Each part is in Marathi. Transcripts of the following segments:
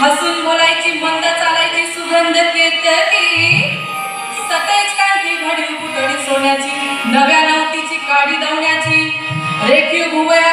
हसून बोलायची मंद चालायची सुगंध केतकी सतेज कांती घडी पुतळी सोन्याची नव्या नवतीची काडी दवण्याची. रेखीव भुवया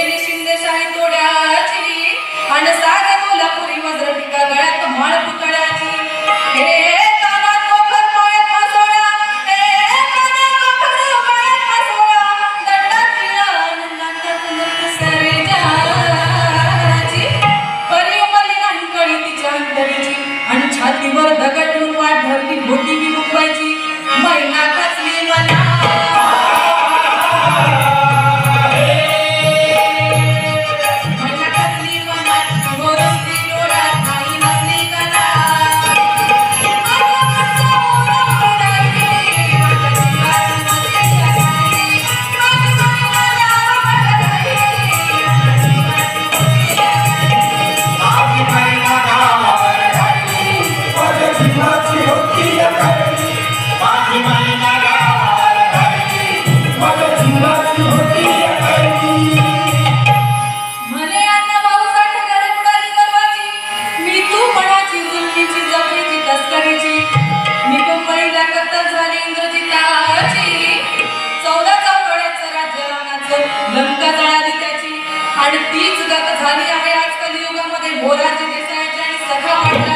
सुरुवात झाली आहे आज कलियुगामध्ये मोराजी देसाईच्या आणि सखा पाटला